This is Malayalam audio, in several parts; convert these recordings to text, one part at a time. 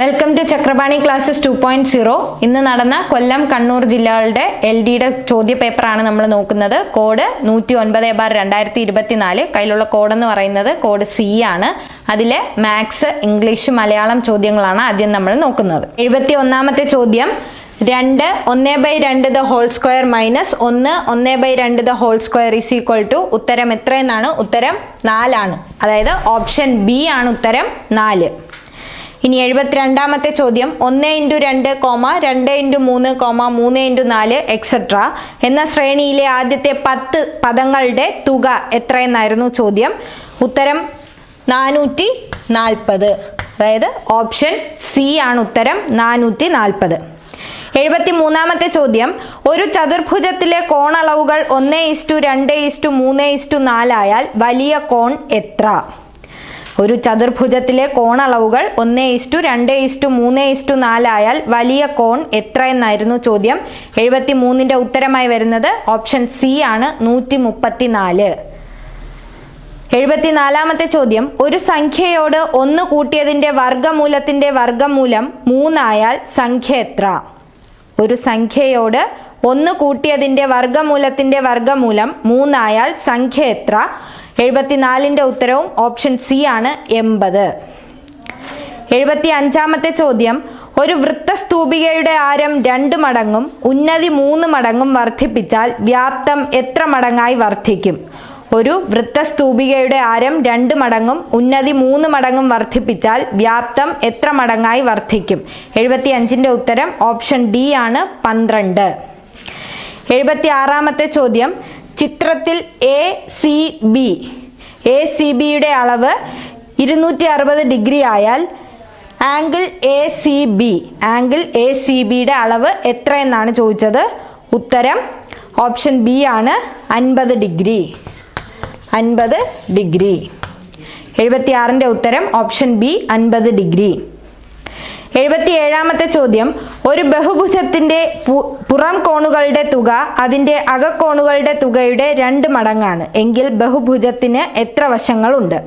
Welcome to Chakrapani classes two point zero ഇന്ന് നടന്ന കൊല്ലം കണ്ണൂർ ജില്ലകളുടെ എൽ ഡിയുടെ ചോദ്യ പേപ്പറാണ് നമ്മൾ നോക്കുന്നത്. കോഡ് നൂറ്റി ഒൻപത് ബാർ രണ്ടായിരത്തി ഇരുപത്തിനാല് കയ്യിലുള്ള കോഡ് എന്ന് പറയുന്നത് കോഡ് സി ആണ്. അതിലെ മാത്സ് ഇംഗ്ലീഷ് മലയാളം ചോദ്യങ്ങളാണ് ആദ്യം നമ്മൾ നോക്കുന്നത്. എഴുപത്തി ഒന്നാമത്തെ ചോദ്യം. രണ്ട് ഒന്ന് ബൈ രണ്ട് ദ ഹോൾ സ്ക്വയർ മൈനസ് ഒന്ന് ഒന്ന് ബൈ രണ്ട് the whole square is equal to ഉത്തരം എത്രയെന്നാണ്? ഉത്തരം നാലാണ്. അതായത് ഓപ്ഷൻ ബി ആണ് ഉത്തരം നാല്. ഇനി എഴുപത്തിരണ്ടാമത്തെ ചോദ്യം ഒന്ന് ഇന്റു രണ്ട് കോമ രണ്ട് ഇന്റു മൂന്ന് കോമ മൂന്ന് ഇന്റു നാല് എക്സെട്ര എന്ന ശ്രേണിയിലെ ആദ്യത്തെ പത്ത് പദങ്ങളുടെ തുക എത്രയെന്നായിരുന്നു ചോദ്യം? ഉത്തരം നാനൂറ്റി നാൽപ്പത് അതായത് ഓപ്ഷൻ സി ആണ് ഉത്തരം നാനൂറ്റി നാൽപ്പത് എഴുപത്തി മൂന്നാമത്തെ ചോദ്യം ഒരു ചതുർഭുജത്തിലെ കോണളവുകൾ ഒന്ന് ഇസ്റ്റു രണ്ട് ഇസ്റ്റു മൂന്ന് ഇസ്റ്റു നാലായാൽ വലിയ കോൺ എത്ര? ഒരു ചതുർഭുജത്തിലെ കോണളവുകൾ ഒന്ന് ഇസ്റ്റു രണ്ട് ഇസ്റ്റു മൂന്ന് ഇസ്റ്റു നാലായാൽ വലിയ കോൺ എത്ര എന്നായിരുന്നു ചോദ്യം. എഴുപത്തി മൂന്നിന്റെ ഉത്തരമായി വരുന്നത് ഓപ്ഷൻ സി ആണ് നൂറ്റി മുപ്പത്തി നാല് എഴുപത്തിനാലാമത്തെ ചോദ്യം ഒരു സംഖ്യയോട് ഒന്ന് കൂട്ടിയതിന്റെ വർഗമൂലത്തിന്റെ വർഗമൂലം മൂന്നായാൽ സംഖ്യ എത്ര? ഒരു സംഖ്യയോട് ഒന്ന് കൂട്ടിയതിന്റെ വർഗമൂലത്തിന്റെ വർഗമൂലം മൂന്നായാൽ സംഖ്യ എത്ര? എഴുപത്തിനാലിന്റെ ഉത്തരവും ഓപ്ഷൻ സി ആണ് എൺപത്. എഴുപത്തി അഞ്ചാമത്തെ ചോദ്യം ഒരു വൃത്തസ്തൂപികയുടെ ആരം രണ്ട് മടങ്ങും ഉന്നതി മൂന്ന് മടങ്ങും വർദ്ധിപ്പിച്ചാൽ വ്യാപ്തം എത്ര മടങ്ങായി വർദ്ധിക്കും? ഒരു വൃത്തസ്തൂപികയുടെ ആരം രണ്ട് മടങ്ങും ഉന്നതി മൂന്ന് മടങ്ങും വർദ്ധിപ്പിച്ചാൽ വ്യാപ്തം എത്ര മടങ്ങായി വർദ്ധിക്കും? എഴുപത്തി അഞ്ചിന്റെ ഉത്തരം ഓപ്ഷൻ ഡി ആണ് പന്ത്രണ്ട്. എഴുപത്തി ആറാമത്തെ ചോദ്യം ചിത്രത്തിൽ A C B A C ബിയുടെ അളവ് ഇരുന്നൂറ്റി അറുപത് ഡിഗ്രി ആയാൽ angle A C B angle A C ബിയുടെ അളവ് എത്ര എന്നാണ് ചോദിച്ചത്? ഉത്തരം ഓപ്ഷൻ ബി ആണ്. അൻപത് ഡിഗ്രി. അൻപത് ഡിഗ്രി. എഴുപത്തി ആറിന്റെ ഉത്തരം ഓപ്ഷൻ ബി അൻപത് ഡിഗ്രി. എഴുപത്തി ഏഴാമത്തെ ചോദ്യം. ഒരു ബഹുഭുജത്തിന്റെ പുറം കോണുകളുടെ തുക അതിന്റെ അകക്കോണുകളുടെ തുകയുടെ രണ്ട് മടങ്ങാണ്. എങ്കിൽ ബഹുഭുജത്തിന് എത്ര വശങ്ങളുണ്ട്?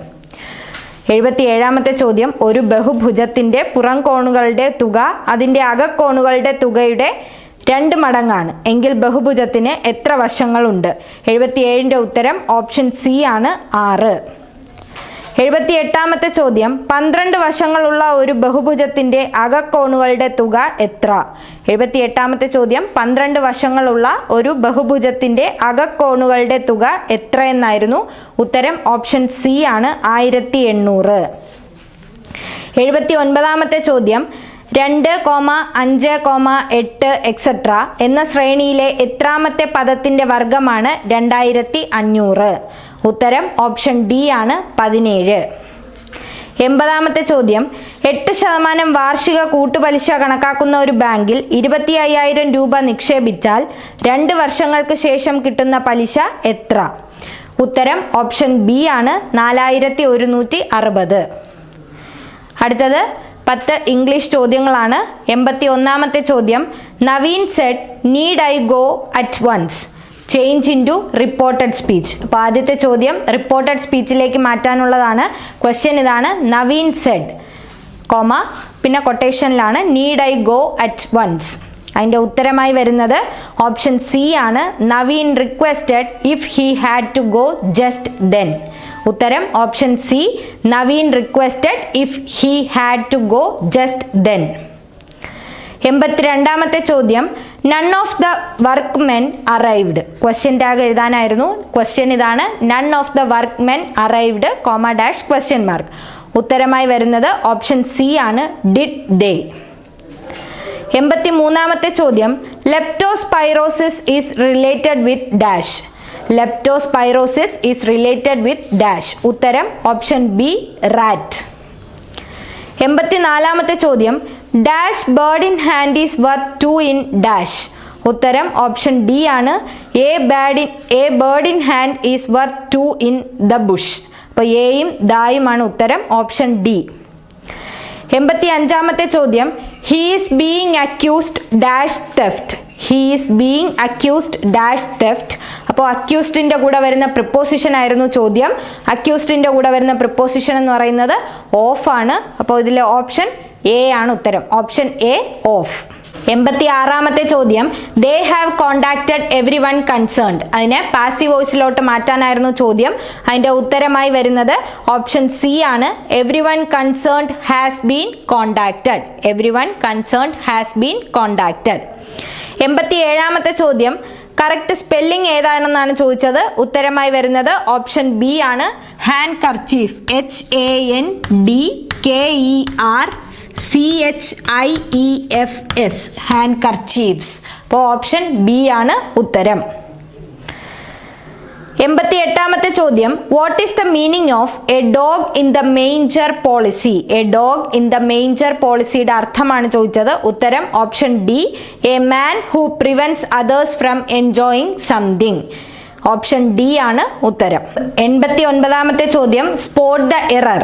എഴുപത്തി ഏഴാമത്തെ ചോദ്യം. ഒരു ബഹുഭുജത്തിന്റെ പുറം കോണുകളുടെ തുക അതിന്റെ അകക്കോണുകളുടെ തുകയുടെ രണ്ട് മടങ്ങാണ്. എങ്കിൽ ബഹുഭുജത്തിന് എത്ര വശങ്ങളുണ്ട്? എഴുപത്തിയേഴിന്റെ ഉത്തരം ഓപ്ഷൻ സി ആണ് ആറ്. എഴുപത്തി എട്ടാമത്തെ ചോദ്യം പന്ത്രണ്ട് വശങ്ങളുള്ള ഒരു ബഹുഭുജത്തിന്റെ അകക്കോണുകളുടെ തുക എത്ര? എഴുപത്തി എട്ടാമത്തെ ചോദ്യം പന്ത്രണ്ട് വശങ്ങളുള്ള ഒരു ബഹുഭുജത്തിന്റെ അകക്കോണുകളുടെ തുക എത്ര എന്നായിരുന്നു? ഉത്തരം ഓപ്ഷൻ സി ആണ് ആയിരത്തി എണ്ണൂറ് എഴുപത്തി ഒൻപതാമത്തെ ചോദ്യം രണ്ട് കോമ അഞ്ച് കോമ എട്ട് എക്സെട്ര എന്ന ശ്രേണിയിലെ എത്രാമത്തെ പദത്തിന്റെ വർഗമാണ് രണ്ടായിരത്തി അഞ്ഞൂറ്. ഉത്തരം ഓപ്ഷൻ ഡി ആണ് പതിനേഴ്. എൺപതാമത്തെ ചോദ്യം. എട്ട് ശതമാനം വാർഷിക കൂട്ടുപലിശ കണക്കാക്കുന്ന ഒരു ബാങ്കിൽ ഇരുപത്തി അയ്യായിരം രൂപ നിക്ഷേപിച്ചാൽ രണ്ട് വർഷങ്ങൾക്ക് ശേഷം കിട്ടുന്ന പലിശ എത്ര? ഉത്തരം ഓപ്ഷൻ ബി ആണ് നാലായിരത്തി ഒരുന്നൂറ്റി അറുപത്. അടുത്തത്. പത്ത് ഇംഗ്ലീഷ് ചോദ്യങ്ങളാണ്. എൺപത്തി ഒന്നാമത്തെ ചോദ്യം Naveen said need I go at once change into reported speech അപ്പോൾ ആദ്യത്തെ ചോദ്യം റിപ്പോർട്ടഡ് സ്പീച്ചിലേക്ക് മാറ്റാനുള്ളതാണ്. ക്വസ്റ്റ്യൻ ഇതാണ് നവീൻ സെഡ് കോമ പിന്നെ കൊട്ടേഷനിലാണ് need I go at once അതിന്റെ ഉത്തരമായി വരുന്നത് ഓപ്ഷൻ സി ആണ്. Naveen requested if he had to go just then ഉത്തരം option C Naveen requested if he had to go just then എൺപത്തിരണ്ടാമത്തെ ചോദ്യം none of the workmen arrived question tag എഴുതാനായിരുന്നു. Question ഇതാണ് none of the workmen arrived comma dash question mark ഉത്തരമായി വരുന്നത് ഓപ്ഷൻ സി ആണ് ഡിഡ് ഡേ എൺപത്തി മൂന്നാമത്തെ ചോദ്യം leptospirosis is related with dash leptospirosis is related with dash ഉത്തരം ഓപ്ഷൻ ബി റാറ്റ് എൺപത്തിനാലാമത്തെ ചോദ്യം. Dash bird in hand is worth two in dash ഉത്തരം ഓപ്ഷൻ ഡി ആണ്. A bird in a bird in hand is worth two in the bush അപ്പോൾ എയും ദായുമാണ് ഉത്തരം ഓപ്ഷൻ ഡി എൺപത്തി അഞ്ചാമത്തെ ചോദ്യം he's being accused dash theft he's being accused dash theft അപ്പോൾ അക്യൂസ്ഡിന്റെ കൂടെ വരുന്ന പ്രിപ്പോസിഷൻ ആയിരുന്നു ചോദ്യം. അക്യൂസ്ഡിന്റെ കൂടെ വരുന്ന പ്രിപ്പോസിഷൻ എന്ന് പറയുന്നത് ഓഫ് ആണ്. അപ്പോൾ ഇതിലെ ഓപ്ഷൻ എ ആണ് ഉത്തരം. ഓപ്ഷൻ എ ഓഫ് എൺപത്തി ആറാമത്തെ ചോദ്യം. They have contacted every one concerned അതിനെ പാസീവ് വോയിസിലോട്ട് മാറ്റാനായിരുന്നു ചോദ്യം. അതിന്റെ ഉത്തരമായി വരുന്നത് ഓപ്ഷൻ സി ആണ്. Every one concerned has been contacted every one concerned has been contacted എൺപത്തി ഏഴാമത്തെ ചോദ്യം. കറക്റ്റ് സ്പെല്ലിംഗ് ഏതാണെന്നാണ് ചോദിച്ചത്? ഉത്തരമായി വരുന്നത് ഓപ്ഷൻ ബി ആണ്. Handkerchief H A N D K E R C H I E F S handkerchiefs അപ്പോൾ ഓപ്ഷൻ ബി ആണ് ഉത്തരം. എൺപത്തി എട്ടാമത്തെ ചോദ്യം. What is the meaning of a dog in the manger policy a dog in the manger പോളിസിയുടെ അർത്ഥമാണ് ചോദിച്ചത്. ഉത്തരം option D. A man who prevents others from enjoying something option D ആണ് ഉത്തരം. എൺപത്തി ഒൻപതാമത്തെ ചോദ്യം സ്പോട്ട് ദ എറർ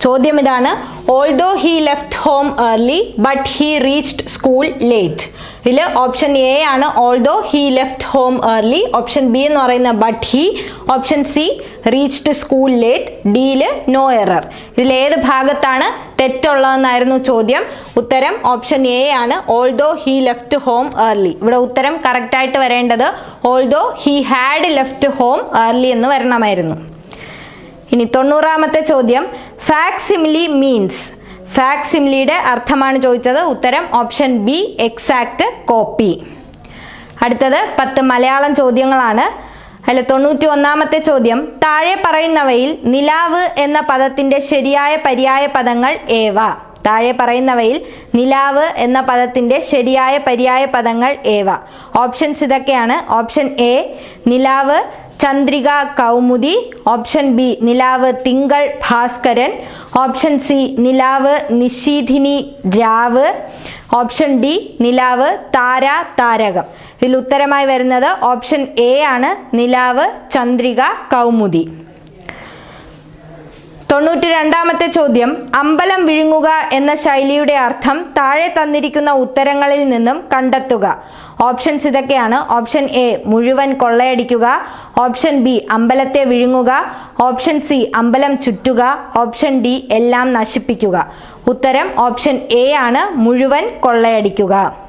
ചോദ്യം ഇതാണ് although he left home early but he reached school late ഇതിൽ ഓപ്ഷൻ എ ആണ് although he left home early option B എന്ന് പറയുന്ന but he option C reached school late ഡിയിൽ നോ എറർ ഇതിൽ ഏത് ഭാഗത്താണ് തെറ്റുള്ളതെന്നായിരുന്നു ചോദ്യം. ഉത്തരം ഓപ്ഷൻ എ ആണ്. Although he left home early ഇവിടെ ഉത്തരം കറക്റ്റായിട്ട് വരേണ്ടത് although he had left home early എന്ന് വരണമായിരുന്നു. ഇനി തൊണ്ണൂറാമത്തെ ചോദ്യം. ഫാക്സിമിലി മീൻസ് ഫാക്സിമിലിയുടെ അർത്ഥമാണ് ചോദിച്ചത്. ഉത്തരം ഓപ്ഷൻ ബി എക്സാക്ട് കോപ്പി അടുത്തത് പത്ത് മലയാളം ചോദ്യങ്ങളാണ്. അതിൽ തൊണ്ണൂറ്റി ഒന്നാമത്തെ ചോദ്യം. താഴെ പറയുന്നവയിൽ നിലാവ് എന്ന പദത്തിന്റെ ശരിയായ പര്യായ പദങ്ങൾ ഏവ? താഴെ പറയുന്നവയിൽ നിലാവ് എന്ന പദത്തിന്റെ ശരിയായ പര്യായ പദങ്ങൾ ഏവ? ഓപ്ഷൻസ് ഇതൊക്കെയാണ്. ഓപ്ഷൻ എ നിലാവ് ചന്ദ്രിക കൗമുദി. ഓപ്ഷൻ ബി നിലാവ് തിങ്കൾ ഭാസ്കരൻ. ഓപ്ഷൻ സി നിലാവ് നിശീധിനി രാവ്. ഓപ്ഷൻ ഡി നിലാവ് താര താരകം. ഇതിൽ ഉത്തരമായി വരുന്നത് ഓപ്ഷൻ എ ആണ്. നിലാവ് ചന്ദ്രിക കൗമുദി. തൊണ്ണൂറ്റി രണ്ടാമത്തെ ചോദ്യം. അമ്പലം വിഴുങ്ങുക എന്ന ശൈലിയുടെ അർത്ഥം താഴെ തന്നിരിക്കുന്ന ഉത്തരങ്ങളിൽ നിന്നും കണ്ടെത്തുക. ഓപ്ഷൻസ് ഇതൊക്കെയാണ്. ഓപ്ഷൻ എ മുഴുവൻ കൊള്ളയടിക്കുക. ഓപ്ഷൻ ബി അമ്പലത്തെ വിഴുങ്ങുക. ഓപ്ഷൻ സി അമ്പലം ചുറ്റുക. ഓപ്ഷൻ ഡി എല്ലാം നശിപ്പിക്കുക. ഉത്തരം ഓപ്ഷൻ എ ആണ്. മുഴുവൻ കൊള്ളയടിക്കുക.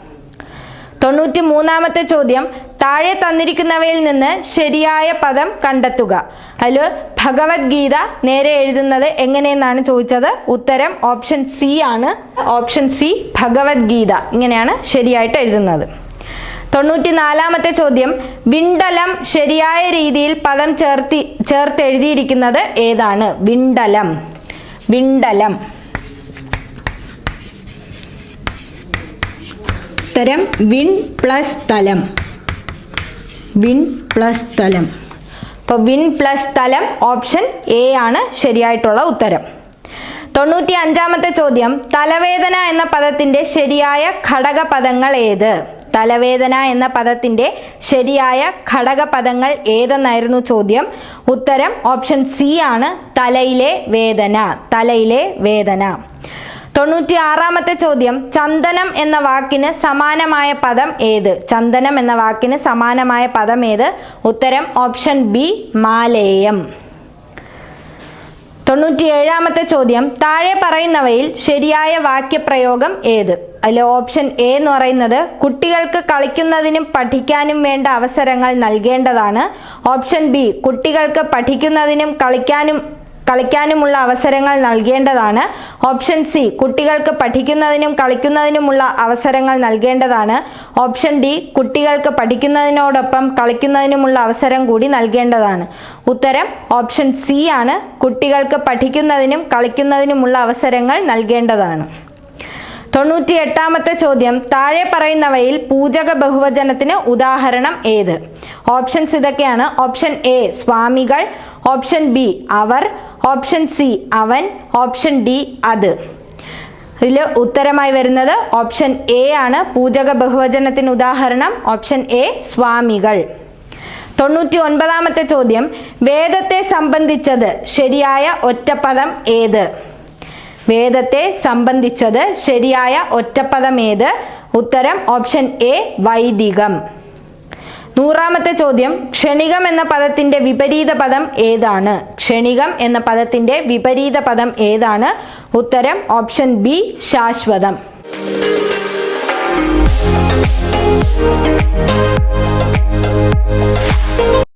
തൊണ്ണൂറ്റി മൂന്നാമത്തെ ചോദ്യം താഴെ തന്നിരിക്കുന്നവയിൽ നിന്ന് ശരിയായ പദം കണ്ടെത്തുക. അതിൽ ഭഗവത്ഗീത നേരെ എഴുതുന്നത് എങ്ങനെയെന്നാണ് ചോദിച്ചത്? ഉത്തരം ഓപ്ഷൻ സി ആണ്. Option C Bhagavad Gita. ഇങ്ങനെയാണ് ശരിയായിട്ട് എഴുതുന്നത്. തൊണ്ണൂറ്റി നാലാമത്തെ ചോദ്യം വിണ്ടലം ശരിയായ രീതിയിൽ പദം ചേർത്തി ചേർത്ത് എഴുതിയിരിക്കുന്നത് ഏതാണ്? വിണ്ടലം. വിണ്ടലം. ഉത്തരം വിൺ പ്ലസ് തലം. വിൺ പ്ലസ് തലം. അപ്പോൾ വിൻ പ്ലസ് തലം ഓപ്ഷൻ എ ആണ് ശരിയായിട്ടുള്ള ഉത്തരം. തൊണ്ണൂറ്റി അഞ്ചാമത്തെ ചോദ്യം തലവേദന എന്ന പദത്തിന്റെ ശരിയായ ഘടകപദങ്ങൾ ഏത്? തലവേദന എന്ന പദത്തിന്റെ ശരിയായ ഘടകപദങ്ങൾ ഏതെന്നായിരുന്നു ചോദ്യം? ഉത്തരം ഓപ്ഷൻ സി ആണ് തലയിലെ വേദന തലയിലെ വേദന. തൊണ്ണൂറ്റി ആറാമത്തെ ചോദ്യം ചന്ദനം എന്ന വാക്കിന് സമാനമായ പദം ഏത്? ചന്ദനം എന്ന വാക്കിന് സമാനമായ പദം ഏത്? ഉത്തരം ഓപ്ഷൻ ബി മാലേയം. തൊണ്ണൂറ്റി ഏഴാമത്തെ ചോദ്യം താഴെ പറയുന്നവയിൽ ശരിയായ വാക്യപ്രയോഗം ഏത്? അതിൽ ഓപ്ഷൻ എ എന്ന് പറയുന്നത് കുട്ടികൾക്ക് കളിക്കുന്നതിനും പഠിക്കാനും വേണ്ട അവസരങ്ങൾ നൽകേണ്ടതാണ്. ഓപ്ഷൻ ബി കുട്ടികൾക്ക് പഠിക്കുന്നതിനും കളിക്കാനും കളിക്കാനുമുള്ള അവസരങ്ങൾ നൽകേണ്ടതാണ്. ഓപ്ഷൻ സി കുട്ടികൾക്ക് പഠിക്കുന്നതിനും കളിക്കുന്നതിനുമുള്ള അവസരങ്ങൾ നൽകേണ്ടതാണ്. ഓപ്ഷൻ ഡി കുട്ടികൾക്ക് പഠിക്കുന്നതിനോടൊപ്പം കളിക്കുന്നതിനുമുള്ള അവസരം കൂടി നൽകേണ്ടതാണ്. ഉത്തരം ഓപ്ഷൻ സി ആണ്. കുട്ടികൾക്ക് പഠിക്കുന്നതിനും കളിക്കുന്നതിനുമുള്ള അവസരങ്ങൾ നൽകേണ്ടതാണ്. തൊണ്ണൂറ്റി എട്ടാമത്തെ ചോദ്യം താഴെ പറയുന്നവയിൽ പൂജക ബഹുവചനത്തിന് ഉദാഹരണം ഏത്? ഓപ്ഷൻസ് ഇതൊക്കെയാണ്. ഓപ്ഷൻ എ സ്വാമികൾ. ഓപ്ഷൻ ബി അവർ ഓപ്ഷൻ സി അവൻ ഓപ്ഷൻ ഡി അത്. ഇതിൽ ഉത്തരമായി വരുന്നത് ഓപ്ഷൻ എ ആണ് പൂജക ബഹുവചനത്തിന് ഉദാഹരണം ഓപ്ഷൻ എ സ്വാമികൾ. തൊണ്ണൂറ്റി ഒൻപതാമത്തെ ചോദ്യം വേദത്തെ സംബന്ധിച്ചത് ശരിയായ ഒറ്റപ്പദം ഏത്? വേദത്തെ സംബന്ധിച്ചത് ശരിയായ ഒറ്റപ്പദം ഏത്? ഉത്തരം ഓപ്ഷൻ എ വൈദികം. നൂറാമത്തെ ചോദ്യം ക്ഷണികം എന്ന പദത്തിന്റെ വിപരീത പദം ഏതാണ്? ക്ഷണികം എന്ന പദത്തിന്റെ വിപരീത പദം ഏതാണ്? ഉത്തരം ഓപ്ഷൻ ബി ശാശ്വതം.